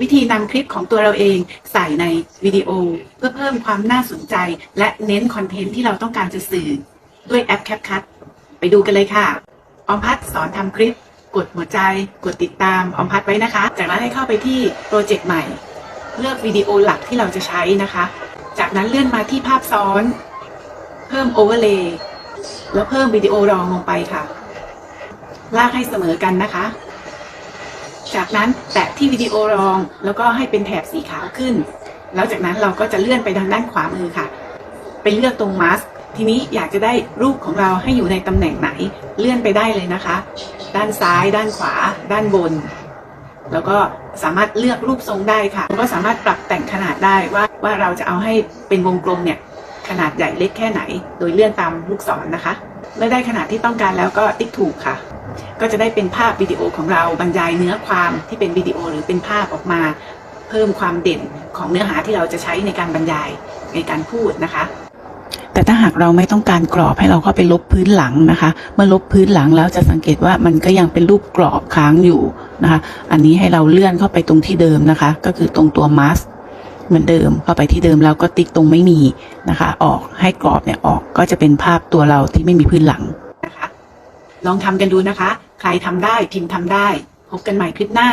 วิธีนำคลิปของตัวเราเองใส่ในวิดีโอ เพื่อเพิ่มความน่าสนใจ และเน้นคอนเทนต์ที่เราต้องการจะสื่อ ด้วยแอป CapCut ไปดูกันเลยค่ะ ออมพัดสอนทำคลิป กดหัวใจ กดติดตามออมพัดไว้นะคะ จากนั้นให้เข้าไปที่โปรเจกต์ใหม่ เลือกวิดีโอหลักที่เราจะใช้นะคะ จากนั้นเลื่อนมาที่ภาพซ้อน เพิ่มโอเวอร์เลย์แล้วเพิ่มวิดีโอรองลงไปค่ะ ลากให้เสมอกันนะคะ จากนั้นแตะที่วิดีโอรอง แล้วก็ให้เป็นแถบสีขาวขึ้น แล้วจากนั้นเราก็จะเลื่อนไปทางด้านขวามือค่ะไปเลือกตรงมาสทีนี้อยากจะได้รูปของเราให้อยู่ในตำแหน่งไหน เลื่อนไปได้เลยนะคะ ด้านซ้าย ด้านขวา ด้านบน แล้วก็สามารถเลือกรูปทรงได้ค่ะก็สามารถปรับแต่งขนาดได้ว่าว่าเราจะเอาให้เป็นวงกลมเนี่ยขนาดใหญ่เล็กแค่ไหน โดยเลื่อนตามลูกศรนะคะ เมื่ได้ขนาดที่ต้องการแล้วก็ติ๊กถูกค่ะ ก็จะได้เป็นภาพวิดีโอของเราบรรยายเนื้อความที่เป็นวิดีโอหรือเป็นภาพออกมา เพิ่มความเด่นของเนื้อหาที่เราจะใช้ในการบรรยายในการพูดนะคะแต่ถ้าหากเราไม่ต้องการกรอบให้เราก็ไปลบพื้นหลังนะคะเมื่อลบพื้นหลังแล้วจะสังเกตว่ามันก็ยังเป็นรูปกรอบค้างอยู่นะคะ อันนี้ให้เราเลื่อนเข้าไปตรงที่เดิมนะคะ ก็คือตรงตัวมาส เหมือนเดิมเข้าไปที่เดิมแล้วก็ติ๊กตรงไม่มีนะคะ ออกให้กรอบเนี่ยออกก็จะเป็นภาพตัวเราที่ไม่มีพื้นหลังนะคะ ลองทำกันดูนะคะ ใครทำได้พิมพ์ทำได้ พบกันใหม่คลิปหน้า